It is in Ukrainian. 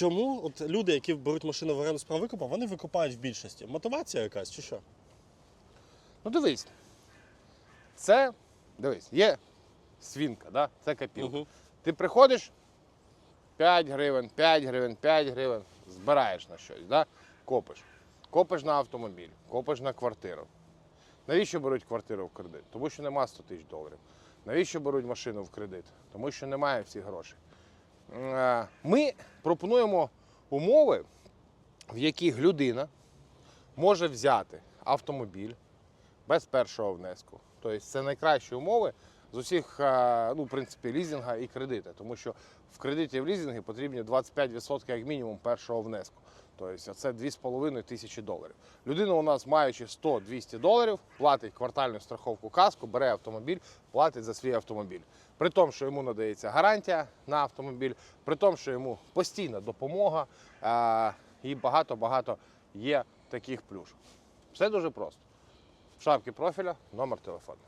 чому от люди, які беруть машину в оренду з права викупу, вони викупають в більшості? Мотивація якась чи що? Ну дивись. Це, дивись, є свінка, да? це копілка. Угу. Ти приходиш 5 гривень, 5 гривень, 5 гривень, збираєш на щось, да? копиш. Копиш на автомобіль, копиш на квартиру. Навіщо беруть квартиру в кредит? Тому що нема 100 тисяч доларів. Навіщо беруть машину в кредит? Тому що немає всіх грошей. Е, Ми пропонуємо умови, в яких людина може взяти автомобіль без першого внеску. Тобто це найкращі умови з усіх, е, ну, в принципі, лізинга і кредити. Тому що в кредиті і в лізингі потрібні 25% як мінімум першого внеску. Тобто це 2,5 тисячі доларів. Людина у нас, маючи 100-200 доларів, платить квартальну страховку каску, бере автомобіль, платить за свій автомобіль. При тому, що йому надається гарантія на автомобіль, при тому, що йому постійна допомога е, і багато-багато є таких плюшок. Все дуже просто. В шапці профіля номер телефону.